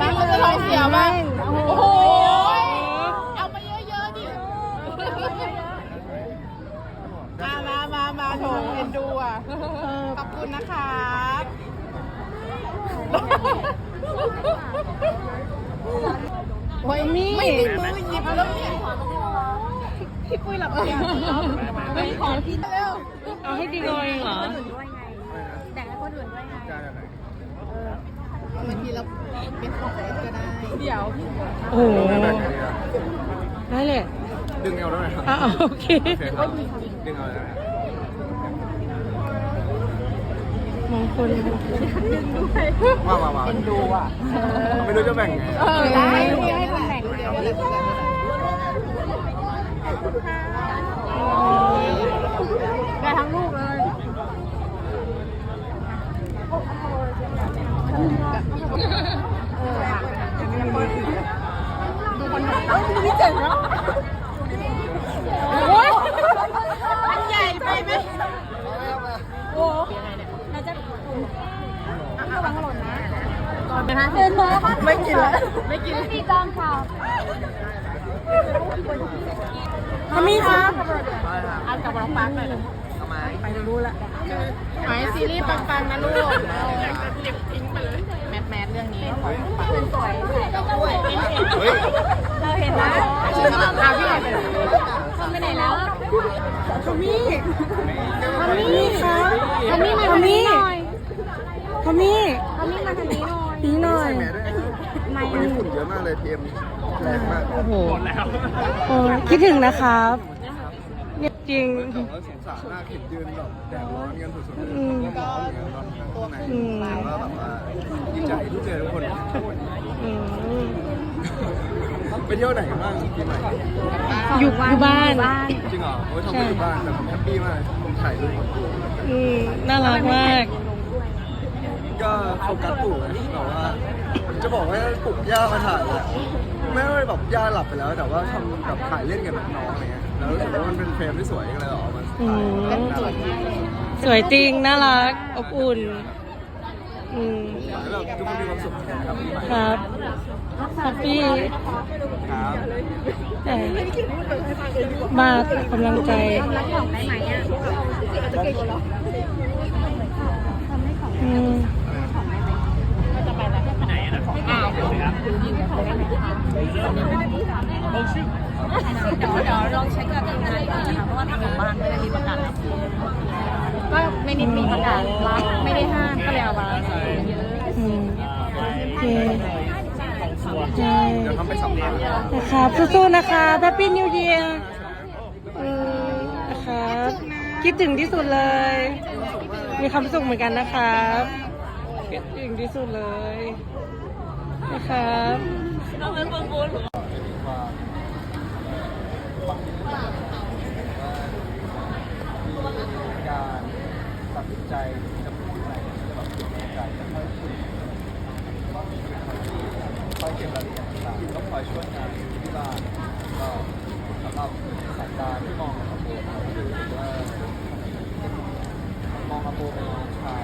นั่งแล้วจะท้องเสียบ้างโอ้โหเอามาเยอะๆดิมามามามาโถเอ็นดูอะขอบคุณนะครับโอ้ยมีไม่มีมือหยิบแล้วเนี่ยพี่ปุ้ยหลับเตียงไม่ขอพี่เร็วเอาให้ดีเลยเหรอ แบ่งให้คนอื่นด้วยไง บางทีเราเป็นของเล่นก็ได้ เดี๋ยวพี่โอ้โหได้เลยดึงเอาได้ไหมครับอะโอเคโอเคครับดึงเอาได้ไหมมองคนว่าว่าว่าเป็นดูอะไม่รู้จะแบ่งไงเออได้ให้คนแบ่งเดี๋ยวเดี๋ยวเดี๋ยวได้ทั้งลูกเลย โอ้ยมันใหญ่ไปไหมโอ้เราจะระวังหล่นนะก่อนไปนะ เดินมาค่ะ ไม่กินแล้วไม่กิน พี่จอมข่าว ทำมี่ครับ เอากับน้องปังหน่อยนะไปรู้ละหมายซีรีส์ปังๆนะลูกเก็บทิ้งไปเลย แมทแมทเรื่องนี้ สวย เฮ้ย เราเห็นนะ อาพี่ไหนไปไหน ทำไปไหนแล้ว ทำมี่ทำมี่ครับ ทำนี่มาทางนี้หน่อย ทำมี่ ทำนี่มาทางนี้หน่อย ดีหน่อย แหมด้วยนะวันนี้ฝุ่นเยอะมากเลยพีเอ็มแรงมากโอ้โหโอ้คิดถึงนะครับเนี่ยจริง แต่ว่าสงสารมากเห็นยืนแบบแดดร้อนกันสุดๆเลยอืมร้อนอย่างเงี้ยร้อนข้างในอืมแล้วก็แบบว่าดีใจที่เจอทุกคนอืมไปเที่ยวไหนกันบ้างปีใหม่อยู่อยู่บ้าน จริงเหรอโอ้ยทำไม่อยู่บ้านแต่ผมแฮปปี้มากผมถ่ายรูปอืมน่ารักมาก ก็โฟกัสปลูกนะแบบว่า จะบอกว่าปลูกหญ้ามาถ่ายอะ ไม่ว่าแบบหญ้าหลับไปแล้ว แต่ว่าทำแบบถ่ายเล่นกับน้องๆอะไรเงี้ยแล้วรู้สึกว่ามันเป็นเฟรมที่สวยก็เลยเอาออกมาอืถ่ายมน่ารักสวยจริง น่ารัก อบอุ่น อืมแล้วแบบทุกคนมีความสุขนะครับปีใหม่ครับแฮปปี้ครับแต่มากกำลังใจ รับของได้ไหมอะอืม เดี๋ยวเดี๋ยวลองเช็คกับทีมงานก่อนนะคะเพราะว่าทางของบ้านไม่ได้มีประกาศรับก็ไม่ได้มีประกาศรับไม่ได้ห้ามก็เลยเอามาอืมโอเคใช่นะครับสู้ๆนะคะแฮปปี้นิวเยียร์นะครับคิดถึงที่สุดเลย มีความสุขเหมือนกันนะครับคิดถึงที่สุดเลย นะครับน้องเอิญบุญบุญการตัดสินใจจะพูดอะไรจะแบบตัดสินใจจะค่อยคุยคอยเก็บรายละเอียดต่างๆก็คอยช่วยงานที่บ้านก็สำหรับสายตาที่มองกับโบคือว่ามองกับโบเป็นน้องชาย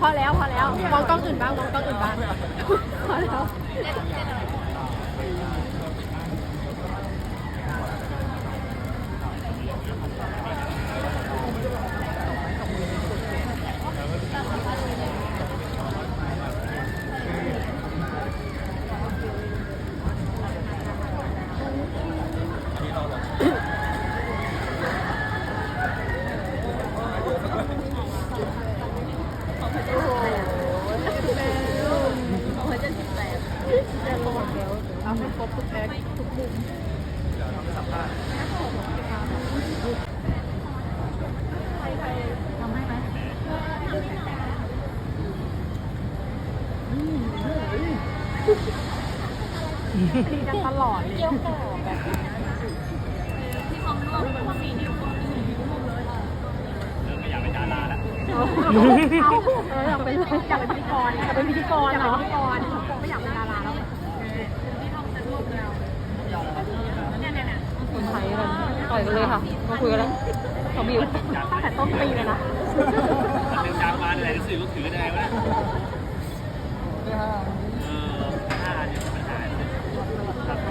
พอแล้วพอแล้วมองกล้องอื่นบ้างมองกล้องอื่นบ้างพอแล้ว เอาให้ครบทุกแอคทุกมุม ทำให้ไหม ดีกันตลอดเลยเอาเอออยากเป็นอยากเป็นพิธีกรอยากเป็นพิธีกรเหรอพิธีกรไม่อยากเป็นดาราแล้วถ่ายกันต่อยกันเลยค่ะ มาคุยกันแล้วเขาบิวตั้งแต่ต้นปีเลยนะเรื่องจางมาในไหนหนังสือก็ถือได้วะเนี่ย เออห้าเนี่ยปัญหาเนี่ยครับส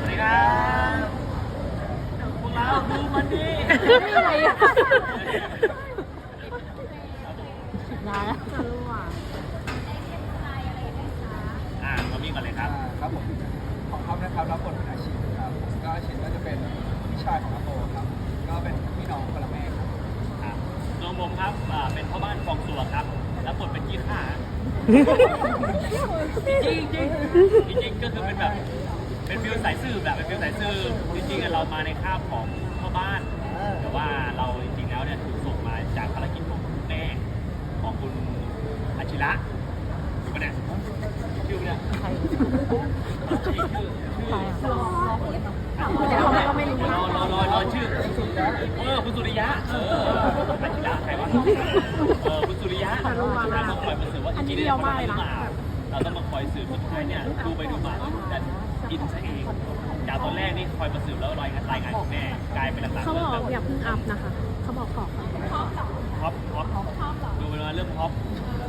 วัสดีครับพวกเราดูมันดี ไม่ อะไรอะนานแล้วอ่ามามีก่อนเลยครับ ครับผมของท็อปนะครับรับบทเป็นอาชีพครับก็อาชีพก็จะเป็นพี่ชายของอาโปครับก็เป็นพี่น้องคนละแม่ครับครับน้องผมครับอ่าเป็นพ่อบ้านกองสัวครับแล้วบทเป็นยี่ห้าจริงจริงจริงจริงก็คือเป็นแบบเป็นฟิวสายสืบแบบเป็นฟิวสายสืบจริงๆอะเรามาในคาบของพ่อบ้าน ว่าเราจริงๆแล้วเนี่ยถูกส่งมาจากภารกิจของคุณแม่ของคุณอาชิระถูกปะเนี่ยชื่อปะเนี่ยชื่อชื่อชื่อแต่เราก็ไม่รู้รอรอรอรอชื่อเออคุณสุริยะเอออาชิระใครวะเออคุณสุริยะเราต้องคอยมาสืบว่าจริงๆเนี่ยเขาทำหรือเปล่าเราต้องมาคอยสืบสุดท้ายเนี่ยดูไปดูมาดันอินซะเองจากตอนแรกนี่คอยมาสืบแล้วรายงานรายงานคุณแม่กลายเป็นหลังๆเขาบเริ่อมกแบบอย่าเพิ่งอัพนะคะ เขาบอกขอท็อปท็อปดูเป็นว่าเรื่องท็อป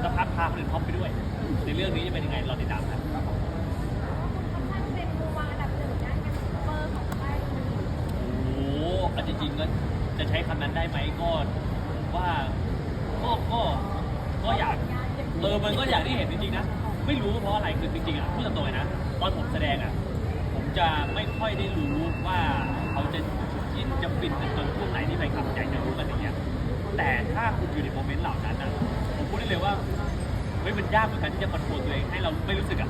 สักพักพาคนอื่นท็อปไปด้วย ในเรื่องนี้จะเป็นยังไงเราติดตามกันโอ้โหอันจริงๆก็จะใช้คำนั้นได้ไหมก็ว่าก็ก็ก็อยากเออมันก็อยากที่เห็นจริงๆนะ ไม่รู้เพราะอะไรคือจริงๆอะพูดตรงๆเลยนะ ตอนผมแสดงอะผม จะไม่ค่อยได้รู้ว่าเขาจะยินจะปิดจนช่วงไหนที่แฟนคลับอยากจะรู้กันอย่างเงี้ยแต่ถ้าคุณอยู่ในโมเมนต์เหล่านั้นนะผมพูดได้เลยว่าเฮ้ยมันยากเหมือนกันที่จะคอนโทรลตัวเองให้เราไม่รู้สึกอะ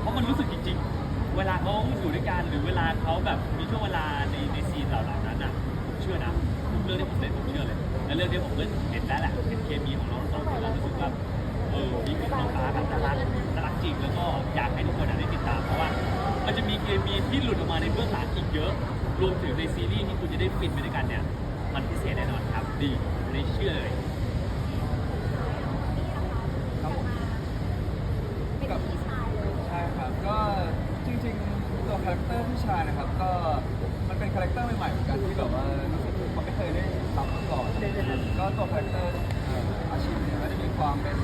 เพราะมันรู้สึกจริง ๆ เวลาเขาอยู่ด้วยกันหรือเวลาเขาแบบมีช่วงเวลาในในซีนเหล่านั้นอะผมเชื่อนะทุกเรื่องที่ผมเล่นผมเชื่อเลยและเรื่องที่ผมเล่นเห็นแล้วแหละเห็นเคมีของน้องสองคนแล้วรู้สึกว่าเออพี่กับน้องฟ้าแบบน่ารักน่ารักจริงแล้วก็อยากให้ทุกคนได้ติดตามเพราะว่า มันจะมีเคมีที่หลุดออกมาในเบื้องหลังอีกเยอะ รวมถึงในซีรีส์ที่คุณจะได้ฟินไปด้วยกันเนี่ย มันพิเศษแน่นอนครับ ดีไม่เชื่อเลย ครับผมกับใช่ครับ ก็จริงๆ ตัวคาแรคเตอร์พี่ชายนะครับ ก็มันเป็นคาแรคเตอร์ใหม่ๆเหมือนกันที่แบบว่ารู้สึกเขาไม่เคยได้รับมาก่อน ก็ตัวคาแรคเตอร์เอ่ออาชีพเนี่ยก็จะมีความเป็น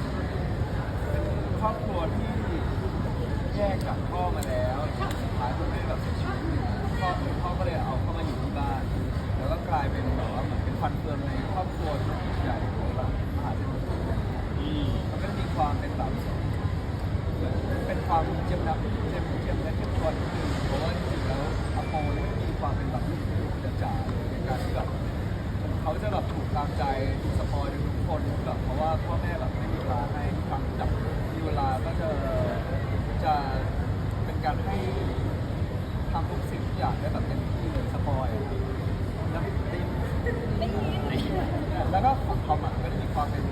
เป็นครอบครัวที่แยกจากพ่อมาแล้วสุดท้ายก็ไม่ได้แบบเสียชีวิตพ่อพ่อก็เลยเอาเข้ามาอยู่ที่บ้าน แล้วก็กลายเป็นแบบว่าเหมือนเป็นฟันเฟืองในครอบครัวที่ใหญ่ของแบบมหาเศรษฐี อืม มันก็จะมีความเป็นแบบเป็นความเจียมนับเจียมเจียมและเข้มข้นคือเพราะว่าจริงๆแล้วอโปเนี่ยมีความเป็นแบบจ๋าๆในการที่แบบเขาจะแบบถูกตามใจถูกสปอยทุกคนแบบเพราะว่าพ่อแม่แบบไม่มีเวลาให้ทำจับมีเวลาก็จะจะเป็นการให้ทำทุกสิ่งทุกอย่างได้ แล้วก็ของทอมอะก็จะมีความเป็น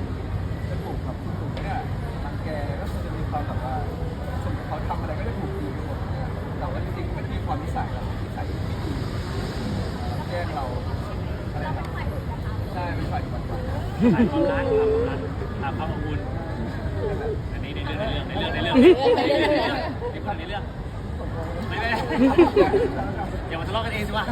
จะถูกแบบถูกเนี่ยรังแกก็คือจะมีความแบบว่าสมมติเขาทำอะไรก็จะถูกดีไปหมดเนี่ยแต่ว่าจริงๆมันมีความนิสัยแบบนิสัยที่ดีแกล้งเราอะไรแบบใช่เป็นฝ่ายปฏิบัติถ่ายความรักความรักตามความอบอุ่นอันนี้ในเรื่องในเรื่องในเรื่องในเรื่องในเรื่องในเรื่องในความในเรื่องไม่ไม่อย่ามาทะเลาะกันเองสิวะ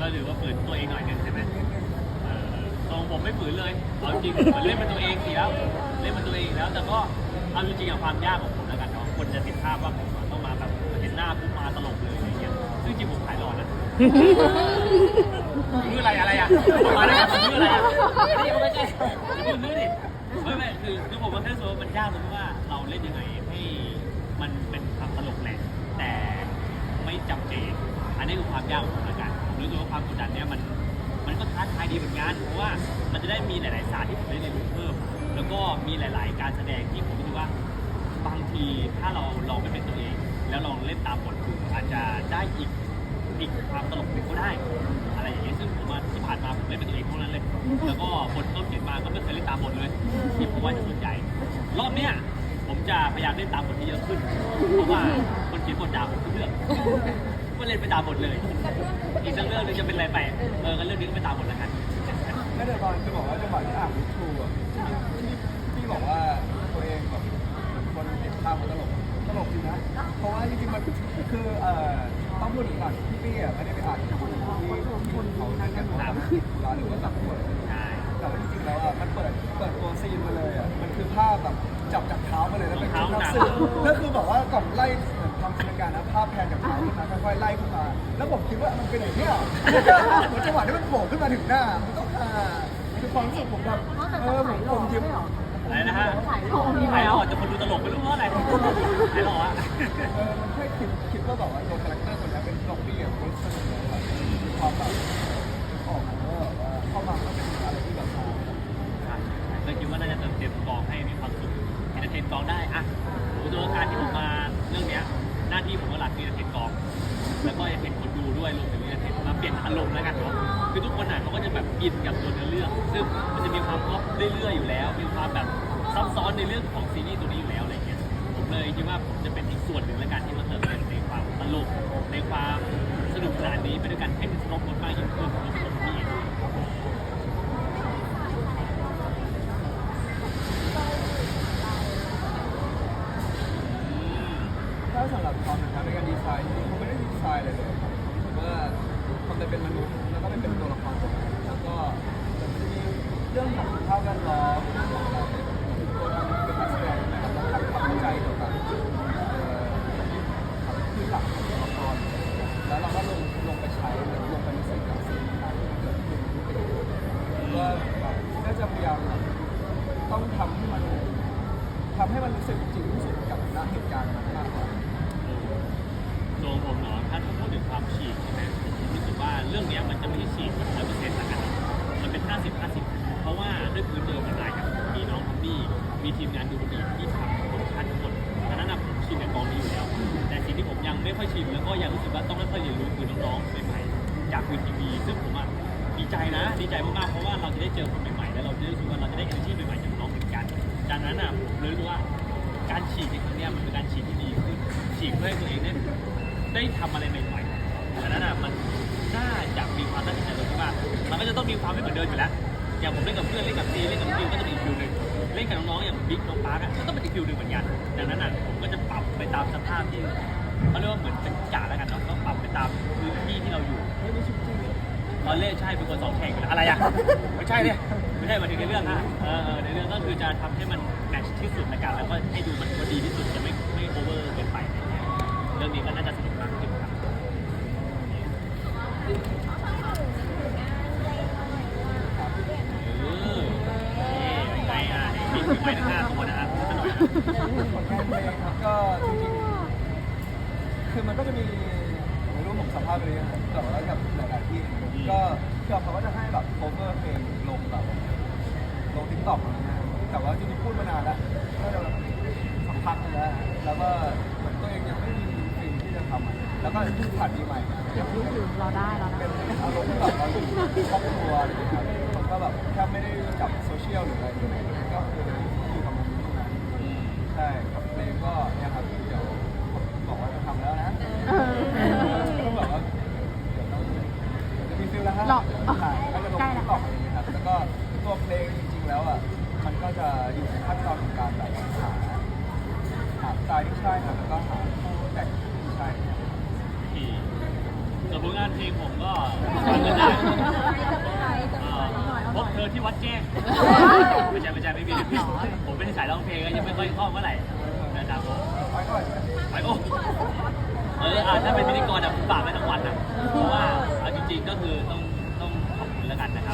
ก็ถือว่าฝืนตัวเองหน่อยหนึงใช่ไหมเออตรงผมไม่ฝืนเลยเอาจริงๆเหมือนเล่นเป็นตัวเองสิแล้ว เล่นเป็นตัวเองอีกแล้ว แต่ก็เอาจริงๆอะความยากของผมแล้วกันเนาะ คนจะติดภาพว่าผมอะต้องมาแบบเห็นหน้าปุ๊บมาตลกเลยอะไรเงี้ย ซึ่งจริงๆผมขายหล่อนะมืออะไรอะไรอะมาได้มืออะไรอะนี่ยังไม่ใช่อย่าพูดมือดิไม่ไม่คือคือผมว่าแค่รู้สึกว่ามันยากตรงที่ว่าเราเล่นยังไงให้มันเป็นความตลกแหละแต่ไม่ จำเจ อันนี้คือความยากของผมละกันผมรู้สึกว่าความกดดันเนี้ยมันมันก็ท้าทายดีเหมือนกันเพราะว่ามันจะได้มีหลาย ๆ ศาสตร์ที่ผมได้เรียนรู้เพิ่ม แล้วก็มีหลาย ๆ การแสดงที่ผมรู้สึกว่าบางทีถ้าเราลองไปเป็นตัวเอง แล้วลองเล่นตามบทดูอาจจะได้อีกอีกความตลกหนึ่งก็ได้ อะไรอย่างเงี้ยซึ่งผมว่าที่ผ่านมาผมเล่นเป็นตัวเองพวกนั้นเลย แล้วก็บทก็เขียนมาก็ไม่เคยเล่นตามบทเลยที่ผมว่าจะสนใจรอบเนี้ยผมจะพยายามเล่นตามบทที่เยอะขึ้นเพราะว่า เขียนบทด่าผมทุกเรื่องก็เล่นไปตามบทเลย อีกสักเรื่องหนึงจะเป็นอะไรไป เออกันเรื่องนี้ก็ไปตามบทแล้วกันไม่แต่ตอนจะบอกว่าจังหวะที่อ่านวิทรูอะที่พี่บอกว่าตัวเองแบบเหมือนคนเห็นภาพมันตลกตลกจริงนะเพราะว่าจริงๆมันคือเอ่อต้องพูดถึงก่อนพี่ปี้อะไม่ได้ไปอ่านที่คนที่คนเขานั่งกันตามติดธุระหรือว่าตัดบทใช่แต่ว่าจริงๆแล้วอะมันเปิดเปิดตัวซีนมาเลยอะมันคือภาพแบบจับจากเท้ามาเลยแล้วเป็นชุดนักสืบแล้วคือแบบว่าก่อนไล่เหมือนทำ จินตนาการนะภาพแพนจากเท้าขึ้นมาค่อยๆไล่ขึ้นมา แล้วผมคิดว่ามันเป็นอย่างเนี้ยเหมือนจังหวะที่มันโผล่ขึ้นมาถึงหน้า มันต้องอ่าคือความรู้สึกผมแบบเออผมผมยิ้มอะไรนะฮะถ่ายหล่อถ่ายหล่อจะคนดูตลกไม่รู้ว่าอะไรถ่ายหล่ออะเออมันแค่คิดคิดว่าแบบว่าตัวคาแรคเตอร์ตัวนี้เป็นล็อบบี้อะมันสนุกเลยแบบมีความแบบออกมาว่าแบบว่าเข้ามามันเป็นอะไรที่แบบมาเลยคิดว่าน่าจะเติมเต็มกองให้มีความสุขเอนเตอร์เทนกองได้อะโอ้ตัวการที่ผมมาเรื่องเนี้ยห น้าที่ผมก็หลักคือจะเป็นกอง แล้วก็จะเป็นคนดูด้วยรวมถึงจะเป็นมาเปลี่ยนอารมณ์แล้วกันเนาะคือทุกคนอะเขาก็จะแบบอินกับตัวเนื้อเรื่อง ซึ่งมันจะมีความครอบเรื่อยๆอยู่แล้ว มีความแบบซับซ้อนในเรื่องของซีรีส์ตัวนี้อยู่แล้วอะไรเงี้ยผมเลยคิดว่าผมจะเป็นอีกส่วนหนึ่งแล้วกันที่มาเติมเต็มในความตลกในความสนุกสนานนี้ไปด้วยกันให้มันครบรสมากยิ่งขึ้นรวมถึงพี่เอง ถ้าสำหรับทอมนะครับในการดีไซน์จริงๆเขาไม่ได้ดีไซน์อะไรเลยครับผมว่า ทอมไปเป็นมนุษย์แล้วก็ไปเป็นตัวละครตัวนั้นแล้วก็จะมีเรื่องของสภาพแวดล้อมีกเพื่อให้ตัวเองได้ได้ทำอะไรใหม่ๆดังนั้นอะมันน่าจะมีความน่าสนใจตรงที่ว่ามันก็จะต้องมีความไม่เหมือนเดิมอยู่แล้ว อย่างผมเล่นกับเพื่อนเล่นกับซีเล่นกับฟิวก็จะเป็นอีกฟิวหนึ่งเล่นกับน้องๆอย่างบิ๊กน้องปาร์กก็ต้องเป็นอีกฟิวหนึ่งเหมือนกันดังนั้นอะผมก็จะปรับไปตามสภาพที่เขาเรียกว่าเหมือนเป็นกาแล้วกันเนาะก็ปรับไปตามพื้นที่ที่เราอยู่ไม่มีชุดจริงตอนเล่นใช่เป็นคนสองแข่งอยู่แล้วอะไรอะไม่ใช่เนี่ยไม่ใช่หมายถึงในเรื่องนะเออเอในเรื่องก็คือจะทำให้มันแมทช์ที่สุดในการแล้วก็ให้ดูมันพอดีที่สุดจะไม่ไม่โอเวอร์เกิน รื่องนี้ก็น่าจะสนุกมากขึ้นครับเออนี่เป็นไงอะมีมีไม้ทั้งห้าตัวนะครับสักหน่อยนะผลงานเพลงครับก็จริงๆคือมันก็จะมีไม่รู้ผมสัมภาษณ์ไปหรือยังแต่ว่ากับหลายๆที่ก็คือเขาก็จะให้แบบ cover เพลงลงแบบลงทิกตอกอะไรเงี้ยแต่ว่าจริงๆพูดมานานแล้วก็จะแบบสักพักหนึงแล้วแล้วก็เหมือนตัวเองยังไม่มีสิ่ง ที่จะทำอะแล้วก็เพิ่งผ่านปีใหม่มาเดี๋ยวนี้คือรอได้รอได้เป็นอารมณ์ที่แบบเราอยู่ครอบครัวอะไรอย่างเงี้ยครับมันก็แบบแทบไม่ได้จับโซเชียลหรืออะไรเลยก็คืออยู่กับมันเท่านั้นใช่กับเพลงก็เนี่ยครับเดี๋ยวบอกว่าจะทำแล้วนะต้องแบบว่าเดี๋ยวต้องเดี๋ยวจะมีฟิลแล้วฮะหรอถ่ายก็จะลงใกล้ติ๊ละกต็อกอะไรอย่างเงี้ยครับแล้วก็ตัวเพลงจริงๆแล้วอะมันก็จะอยู่ในขั้นตอนของการแบบหาหาสไตล์ที่ใช่ครับแล้วก็หาคู่แต่งที่ใช่ครับ ที่ส่วน ผลงานเพลงผมก็ฟังกันได้เอ่อพบเธอที่วัดแจ้งไม่ใช่ไม่ใช่ไม่มีไม่มีผมไม่ได้สายร้องเพลงก็ยังไม่ค่อยคล่องเมื่อไหร่นะครับผมไปก่อนไปโอ้เอออะถ้าเป็นพิธีกรอะผมฝากไว้ทั้งวันนะเพราะว่าเอาจริงๆก็คือต้องต้องขอบคุณแล้วกันนะครับ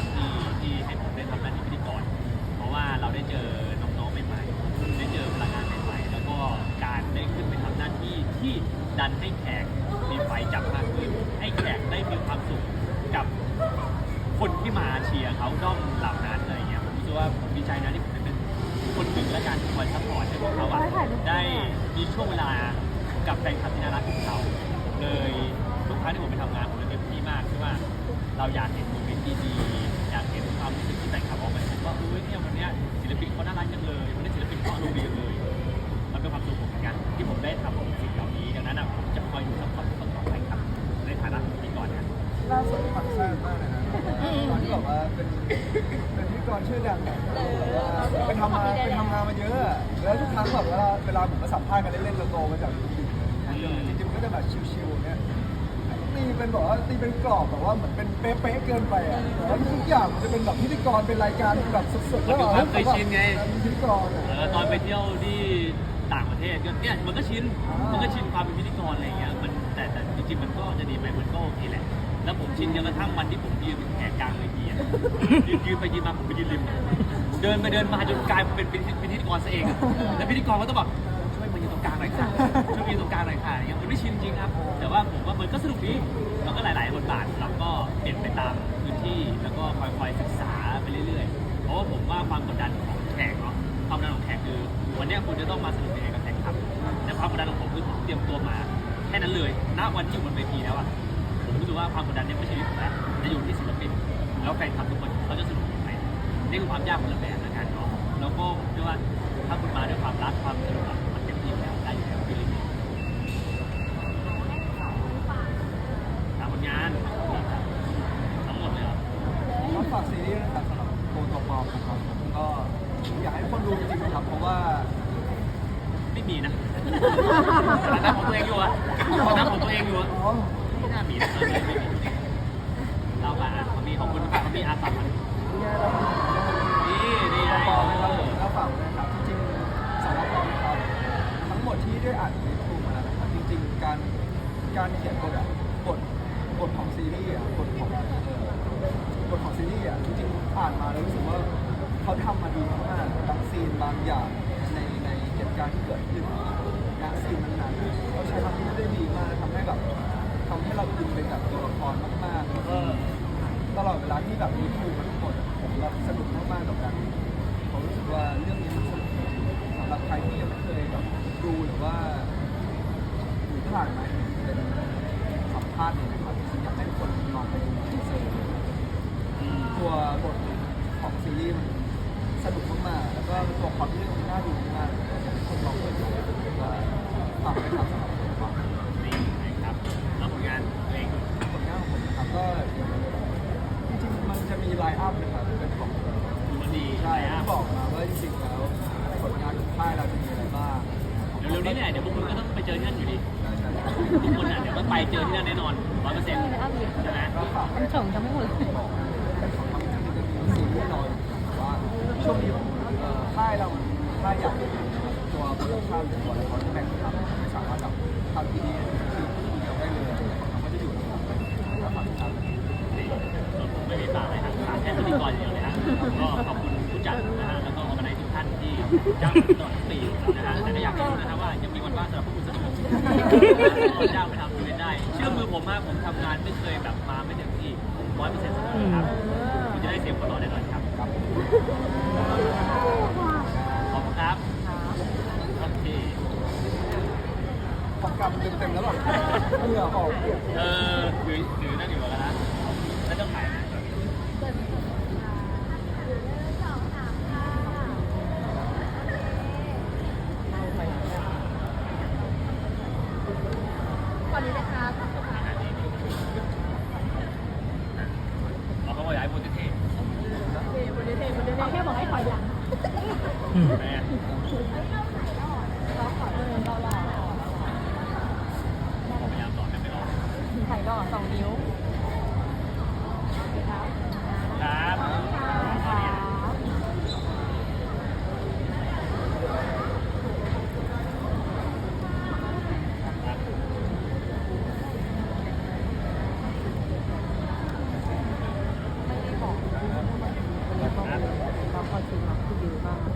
เป็นแบบว่าตีเป็นกรอบแบบว่าเหมือนเป็นเป๊ะๆเกินไปอะแต่ว่าทุกอย่างมันจะเป็นแบบพิธีกรเป็นรายการแบบสดๆแล้วแบบมันเป็นความเคยชินไง พิธีกรอะเออตอนไปเที่ยวที่ต่างประเทศก็เนี่ยมันก็ชินอ่ามั มันก็ชินความเป็นพิธีกรอะไรอย่างเงี้ยมันแต่แต่จริงๆมันก็จะดีไหมมันก็โอเคแหละ แล้วผมชินจนกระทั่งวันที่ผมยืนเป็นแขกกลางเวทีอะ ยืนยืนไปยืนมาผมไปยืนริม เดินไปเดินมาจนกลายเป็นเป็นพิธีกรซะเองอะแล้วพิธีกรก็ต้องบอกช่วยมายืนตรงกลางหน่อยค่ะช่วยมายืนตรงกลางหน่อยค่ะอย่างเงี้ยมันไม่ชินจริงครับ แต่ว่าผมว่ามันก็สนุกดี มันก็หลาย ๆ บทบาทเราก็เปลี่ยนไปตามพื้นที่ แล้วก็คอยๆศึกษาไปเรื่อย ๆ เพราะว่าผมว่าความกดดันของแขกเนาะความกดดันของแขกคือวันนี้คุณจะต้องมาสนุกยังไงกับแขกครับแต่ความกดดันของผมคือผมเตรียมตัวมาแค่นั้นเลยณวันที่อยู่บนเวทีแล้วอะผมรู้สึกว่าความกดดันเนี่ยไม่ใช่ที่ผมแล้วจะอยู่ที่ศิลปินแล้วแฟนคลับทุกคนเขาจะสนุกไหมนี่คือความยากคนละแบบละกันเนาะแล้วก็ผมเชื่อว่าถ้าคุณมาด้วยความรักความสนุก ครับฝากแค่พิธีกรอย่างเดียวเลยฮะก็ขอบคุณผู้จัดนะฮะแล้วก็ออร์แกไนซ์ทุกท่านที่จ้างตลอดทั้งปีนะฮะแต่ก็อยากให้รู้นะครับว่ายังมีวันว่างสำหรับพวกคุณเสมอจ้างไปทำอีเวนต์ได้ เชื่อมือผมมากผมทำงานไม่เคยแบบมาไม่เต็มที่ร้อยเปอร์เซ็นต์เสมอครับคุณจะได้เสียงหัวเราะแน่นอนครับขอบคุณครับโอเคปากกามันเต็มๆแล้วหรอเหงื่อออกเปียกเออหรือหรือนั่นอยู่แล้วนะแล้วต้องขายไหม เราก็บอกย้ายโปรเจกต์เท เขาแค่บอกให้ถอยหลัง แม่พยายามสอนให้ไม่รอ ถ่ายหล่อสองนิ้ว ครับ เราคอยซื้อมาที่ดีมาก ครั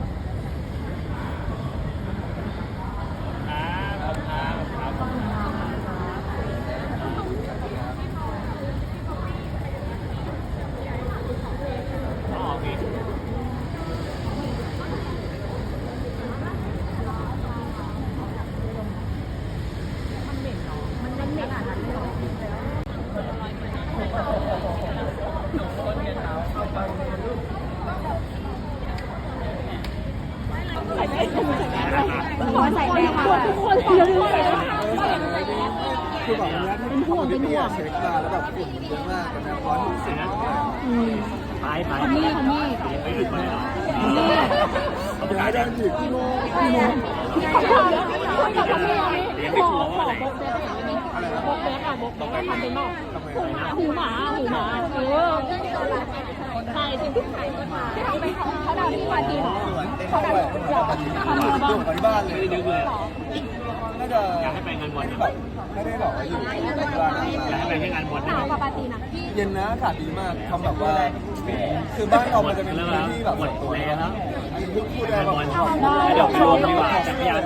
บครับครับอ๋อโอเค ขอใส่แรงมาทุกคนทุกคนคือแบบวันนี้เป็นห่วงเป็นห่วงเช็คมาแล้วแบบฝุ่นเยอะมากแต่ร้อนที่สุดไปไปนี่ค่ะนี่ไปหยุดไปหรอเดี๋ยวให้ได้หยุดกี่โมงกี่โมงกับเขาไม่ยอมเลี้ยงไม่กลัวว่าอะบกแบ๊กอะบกแบ๊กทำเป็นนอกทำไมหูหมาหูหมาเออ ใช่จริงที่ทำไปเขาดาวที่ปาจีเขาแบบอยากไปที่บ้านที่บ้านเลยไม่ได้นึกเลยน่าจะอยากให้ไปงานบอลแบบไม่ได้หรอกอยู่อยากให้ไปแค่งานบอลหนาวกับปาจีนะเย็นนะอากาศดีมากทำแบบว่า คือบ้านเรามันจะเป็นพื้นที่แบบส่วนตัวพูดพูดได้แบบบอลว่าเดี๋ยวไปรวมดีกว่าจะพยายาม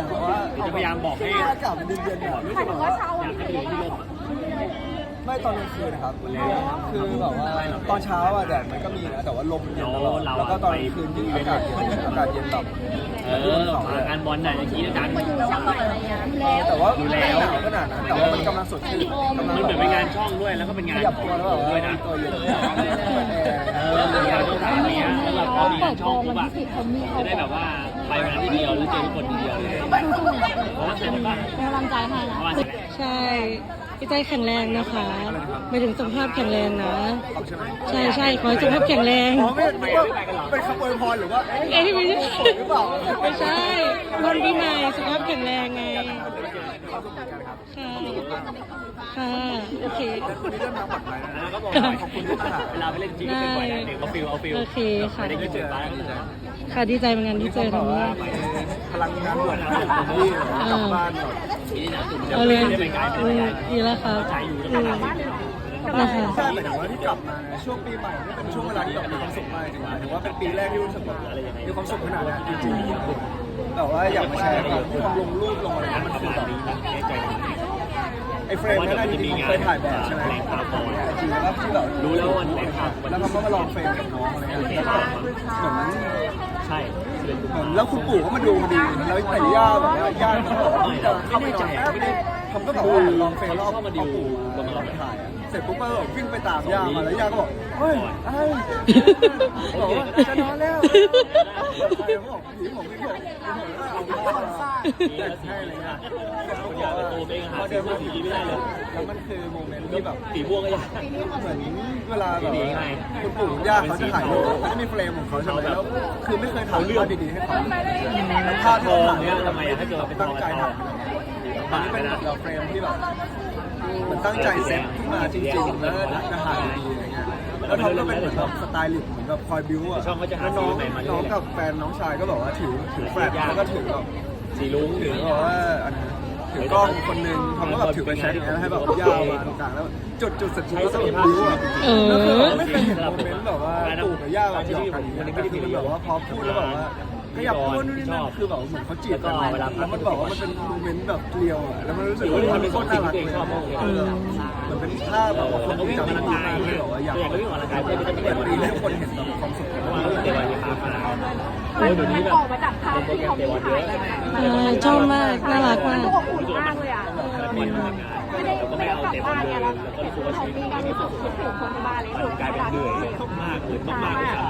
จะพยายามบอกให้อากาศมันเย็นๆแบบรู้สึกแบบว่าอยากให้ ไปอยู่ที่ร่มไม่ตอนกลางคืนนะครับ คือแบบว่าตอนเช้าอะแดดมันก็มีนะแต่ว่าลมเย็นตลอดแล้วก็ตอนกลางคืนยิ่งอากาศเย็นอากาศเย็นแบบเอองานบอลน่ะอย่างนี้ดังแต่ว่าอยู่ไม่แล้วหนาวขนาดนั้นแต่ว่ามันกำลังสดชื่นกำลังมันเหมือนเป็นงานช่องด้วยแล้วก็เป็นขงานยับตัวแล้วแบบด้ว่าวยนะตัวเย็นเออเป็นงานช่องสามเนี้ยแล้วแบบพอมีงานช่องปุ๊บอะจะได้แบบว่าไปวันนั้นทีเดียวหรือเจอทุกคนทีเดียวเลยเพราะว่าเสร็จแล้วก็เป็นกำลังใจให้นะ เพราะว่าเสร็จแล้วใช่พี่ใจแข็งแรงนะคะไม่ถึงสุขภาพแข็งแรงนะใช่ไหมใช่ใช่ขอให้สุขภาพแข็งแรงอ๋อไม่ไม่ว่าเป็นคำอวยพรหรือว่าเอ้ยไม่ใช่หรือเปล่าไม่ใช่วันปีใหม่สุขภาพแข็งแรงไงความสุขเหมือนกันครับค่ะค่ะโอเควันนี้เริ่มทำบัตรไปนะแล้วก็บอกว่าขอบคุณที่มาเวลาไปเล่นจริงก็เป็นบ่อยนะเด็กเขาฟิลเอาฟิลโอเคค่ะไม่ได้เจอบ้างค่ะดีใจเหมือนกันที่เจอแบทั้บงว่านี้พลังงานบวกนะที่กลับบ้านแบบนี่นะสุดเอาเลยไม่ได้ไปไกลอืมดีแล้วครับใจอยู่อืแล้วมกันนะคะใช่หมายถึงว่าที่กลับมาช่วงปีใหม่นี่เป็นช่วงเวลาที่แบบมีความสุขมากจริงๆหมายถึงว่าเป็นปีแรกที่รู้สึกแบบมีความสุขขนาดนั้นจริงๆแต่ว่าอยากมาแชร์ความที่ทำลงรูปลงอะไรมันคือแบบแน่ใจนะไอ้เฟรมนั้นจริงๆผมเคยถ่ายแบบใช่ไหมจริงๆแล้วที่แบบรู้แล้ววันแรกครับแล้วเขาก็มาลองเฟรมกับน้องอะไรเงี้ยเหมือนใช่เหมือน แล้วคุณปู่ก็มาดูพอดีแล้วแต่ย่าแบบว่าย่าเขาบอกว่าจะเข้าไปนอนแป๊บนึงเขาก็แบบว่าลองเฟรมแล้วเอามาดูมาลองถ่ายอะ เสร็จปุ๊บก็วิ่งไปตามย่ามาแล้วย่าก็บอกเฮ้ยไอ้บอกว่าจะนอนแล้วใครบอกผีผมไม่บอกผมก็เอาพ่อมาแต่ให้อะไรเงี้ยเขาบอกว่าเดินมาผีไม่ได้เลยแล้วมันคือโมเมนต์ที่แบบสีม่วงก็ยังเหมือนเวลาแบบคุณปู่คุณย่าเขาจะถ่ายรูปเขาจะมีเฟรมของเขาใช่ไหมแล้วคือไม่เคยถ่ายภาพดีๆให้เขาแล้วภาพที่ายเนี่ยทำไมถ้าเกิดว่าเป็นตั้งใจถ่ายอันนี้เป็นแบบเฟรมที่แบบ ตั้งใจเซ็ตขึ้นมาจริงๆแล้วจะถ่ายดีๆอะไรเงี้ยแล้วทอมก็เป็นเหมือนแบบสไตลิสต์เหมือนแบบคอยบิวอะแล้วน้องน้องกับแฟนน้องชายก็บอกว่าถือถือแฟลชแล้วก็ถือแบบสีลุงถือแบบว่าอันนั้นถือกล้องคนหนึงทอมก็แบบถือไปแชทอย่างเงี้ยแล้วให้แบบยาวมาตรงกลางแล้วจุดจุดเสร็จปุ๊บก็แบบบิวอะเอแล้วคืออเราไม่เคยเห็นโมเมนต์แบบว่าปู่กับย่าแบบหยอกกันอย่างนี้แต่คือมันแบบว่าพอพูดแล้วแบบว่า ขยับพูดนู่นนี่นั่นคือแบบเหมือนเขาจีบกันแล้วมันบอกว่ามันเป็นโมเมนต์แบบเรียวอะแล้วมันรู้สึกว่ามันเป็นโคตรน่ารักเลยเออเหมือนเป็นภาพแบบว่าคนที่จำมันดีมากเลยแบบว่าอยากอยากไปวิ่งออกกำลังกายเพื่อจะเปิเปิดดปีปีให้ให้คคนนเห็เห็นนแบบความสุขของว่าเราเตะบอลในพามามันมันออกมาจากภาพที่เขามีถ่ายกันเออชอบมากน่ารักมากดูอบอุ่นมากเลยอะไม่ได้ไม่ได้เอาเตะบอลเลยแล้วก็รู้สึกว่าชีวิตมีมันการมีมีคสุวามขสุขสุขคนสบายเลยมันกลายเป็นเหนื่อยมากเลยมากๆเลยครับ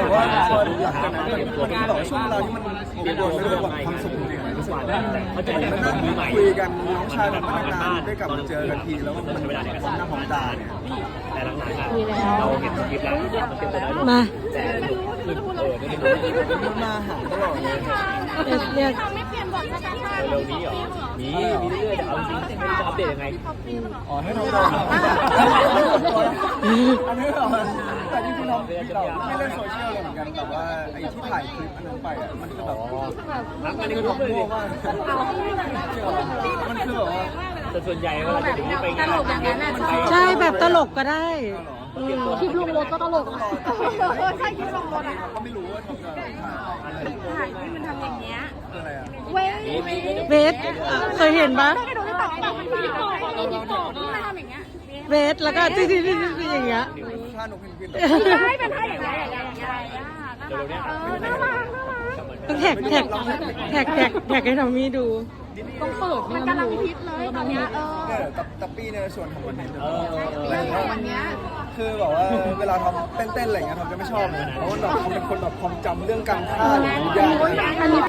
แต่ว่าพอหลังจากนั้นมันมันแบบช่วงเวลาที่มันเปลี่ยนไปด้วยความสุขจริงๆรู้สึกว่าเขาจะมันเป็นนั่งมือใหม่คุยกันน้องชายมันพนักงานได้กลับมาเจอกันทีแล้วมันมันแบบพร้อมหน้าพร้อมตาเนี่ยแต่หลังๆอะเราเห็นสคริปต์แล้วมันเป็นไปได้มาแต่คือเออไม่ได้รู้มันมาหาตลอดเลยเรียกเรียกไม่เปลี่ยนบทสักการเร็วนี้เหรอมีมีเรื่อยๆแต่เอาจริงๆจะอัปเดตยังไงอ๋อให้น้องเราอันนี้เหรอ แต่จริงๆเราเราไม่เล่นโซเชียลเลยเหมือนกัน แต่ว่าไอ้ที่ถ่ายคลิปอันนั้นไปอะมันคือแบบรักมัมันนคืคืออแบบเลยมั่วมากมันคือแบบว่าแต่ส่วนใหญ่เวลาจะถึงนี้ไปงานมันไปใช่แบบตลกก็ได้อืมคลิปลงรถก็ตลกอะใช่คลิปลงรถอะก็ไม่รู้ว่าทำอะไรถ่ายถ่ายที่มันทำอย่างเงี้ยคืออะไรอะเว้ยเบสอะเคยเห็นปะไม่ดูที่ตัดต่อมันมีต่อที่ต่อที่มันทำอย่างเงี้ยเบสแล้วก็จิ๊ดจิ๊ดจิ๊ดจิ๊ดอย่างเงี้ย ท่านกเพนกวินใช่เป็นท่าอย่างเงี้ยอย่างเงี้ยอย่างเงี้ยเออน่ารักน่ารักต้องแท็กแท็กแท็กแท็กแท็กให้ทอมมี่ดูต้องเปิดมันกำลังฮิตเลยตอนเนี้ยเออเนี่ยตับตับปี้เนี่ยชวนทำคอนเทนต์เออเออเอแต่อว่าวันเนี้ยคือแบบว่าเวลาทำเต้นๆอะไรเงี้ยทำจะไม่ชอบเลยเพราะว่าแบบเขาเป็นคนแบบความจำเรื่องการฆ่าหรือยากอันนี้ให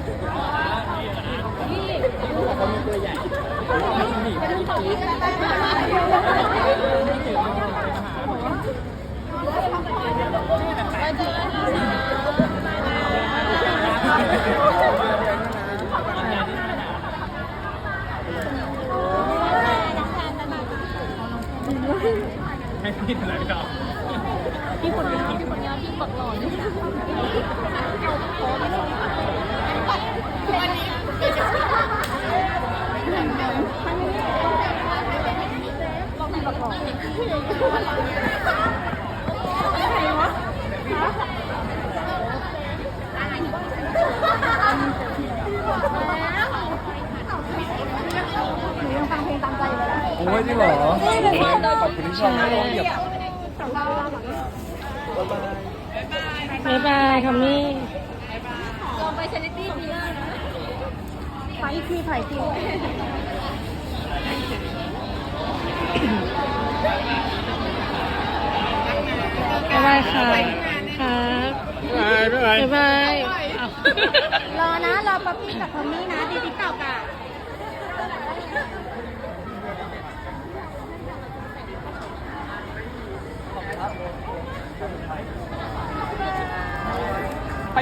้พี่ ไหนครับพี่คนนี้พี่คนนี้พี่ปักหล่อนี่ยังฟังเพลงตามใจเลย โอ้ยจริงเหรอขอบคุณที่ชอบลองเหยียบบ๊ายบายทอมมี่ลองไปเซนิตี้ดีไฟคือไฟจริงบ๊ายบายค่ะครับบ๊ายบายบ๊ายบายอ้าวรอนะ รอป๊อปปี้กับทอมมี่นะดีติ๊กตอกอะ ไป